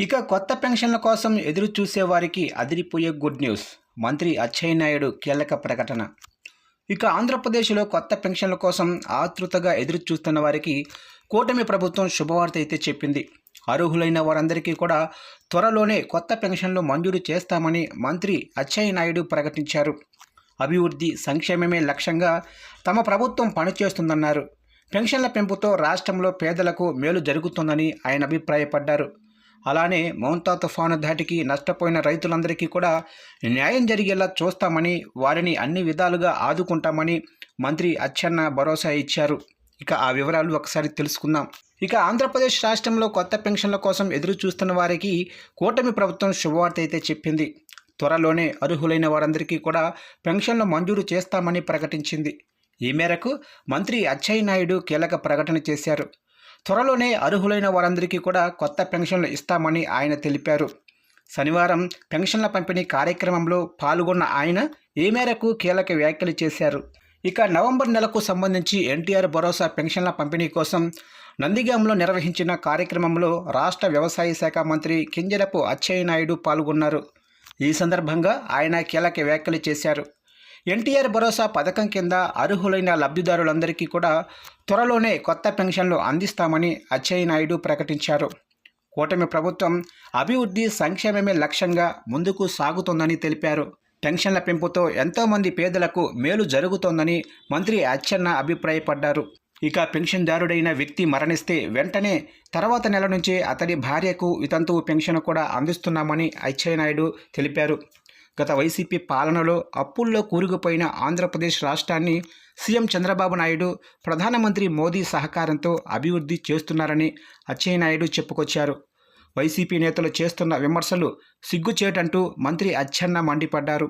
ఇక కొత్త పెన్షన్ల కోసం ఎదురు చూసేవారికి అదిరిపోయే గుడ్ న్యూస్. మంత్రి అచ్చెన్నాయుడు కీలక ప్రకటన. ఇక ఆంధ్రప్రదేశ్లో కొత్త పెన్షన్ల కోసం ఆతృతగా ఎదురు చూస్తున్న వారికి కూటమి ప్రభుత్వం శుభవార్త అయితే చెప్పింది. అర్హులైన వారందరికీ కూడా త్వరలోనే కొత్త పెన్షన్లు మంజూరు చేస్తామని మంత్రి అచ్చెన్నాయుడు ప్రకటించారు. అభివృద్ధి సంక్షేమమే లక్ష్యంగా తమ ప్రభుత్వం పనిచేస్తుందన్నారు. పెన్షన్ల పెంపుతో రాష్ట్రంలో పేదలకు మేలు జరుగుతుందని ఆయన అభిప్రాయపడ్డారు. అలానే మౌంతా తుఫాను ధాటికి నష్టపోయిన రైతులందరికీ కూడా న్యాయం జరిగేలా చూస్తామని వారిని అన్ని విధాలుగా ఆదుకుంటామని మంత్రి అచ్చెన్న భరోసా ఇచ్చారు. ఇక ఆ వివరాలు ఒకసారి తెలుసుకుందాం. ఇక ఆంధ్రప్రదేశ్ రాష్ట్రంలో కొత్త పెన్షన్ల కోసం ఎదురు చూస్తున్న వారికి కూటమి ప్రభుత్వం శుభవార్త అయితే చెప్పింది. త్వరలోనే అర్హులైన వారందరికీ కూడా పెన్షన్లు మంజూరు చేస్తామని ప్రకటించింది. ఈ మేరకు మంత్రి అచ్చెన్నాయుడు కీలక ప్రకటన చేశారు. త్వరలోనే అర్హులైన వారందరికీ కూడా కొత్త పెన్షన్లు ఇస్తామని ఆయన తెలిపారు. శనివారం పెన్షన్ల పంపిణీ కార్యక్రమంలో పాల్గొన్న ఆయన ఈ మేరకు కీలక వ్యాఖ్యలు చేశారు. ఇక నవంబర్ నెలకు సంబంధించి ఎన్టీఆర్ భరోసా పెన్షన్ల పంపిణీ కోసం నందిగాంలో నిర్వహించిన కార్యక్రమంలో రాష్ట్ర వ్యవసాయ శాఖ మంత్రి కింజరపు నాయుడు పాల్గొన్నారు. ఈ సందర్భంగా ఆయన కీలక వ్యాఖ్యలు చేశారు. ఎన్టీఆర్ భరోసా పథకం కింద అర్హులైన లబ్ధిదారులందరికీ కూడా త్వరలోనే కొత్త పెన్షన్లు అందిస్తామని అచ్చెన్నాయుడు ప్రకటించారు. కూటమి ప్రభుత్వం అభివృద్ధి సంక్షేమమే లక్ష్యంగా ముందుకు సాగుతోందని తెలిపారు. పెన్షన్ల పెంపుతో ఎంతోమంది పేదలకు మేలు జరుగుతోందని మంత్రి అచ్చెన్న అభిప్రాయపడ్డారు. ఇక పెన్షన్దారుడైన వ్యక్తి మరణిస్తే వెంటనే తర్వాత నెల నుంచి అతడి భార్యకు వితంతువు పెన్షన్ కూడా అందిస్తున్నామని అచ్చెన్నాయుడు తెలిపారు. గత వైసీపీ పాలనలో అప్పుల్లో కూరుకుపోయిన ఆంధ్రప్రదేశ్ రాష్ట్రాన్ని సీఎం చంద్రబాబు నాయుడు ప్రధానమంత్రి మోదీ సహకారంతో అభివృద్ధి చేస్తున్నారని అచ్చెన్నాయుడు చెప్పుకొచ్చారు. వైసీపీ నేతలు చేస్తున్న విమర్శలు సిగ్గుచేటంటూ మంత్రి అచ్చెన్న మండిపడ్డారు.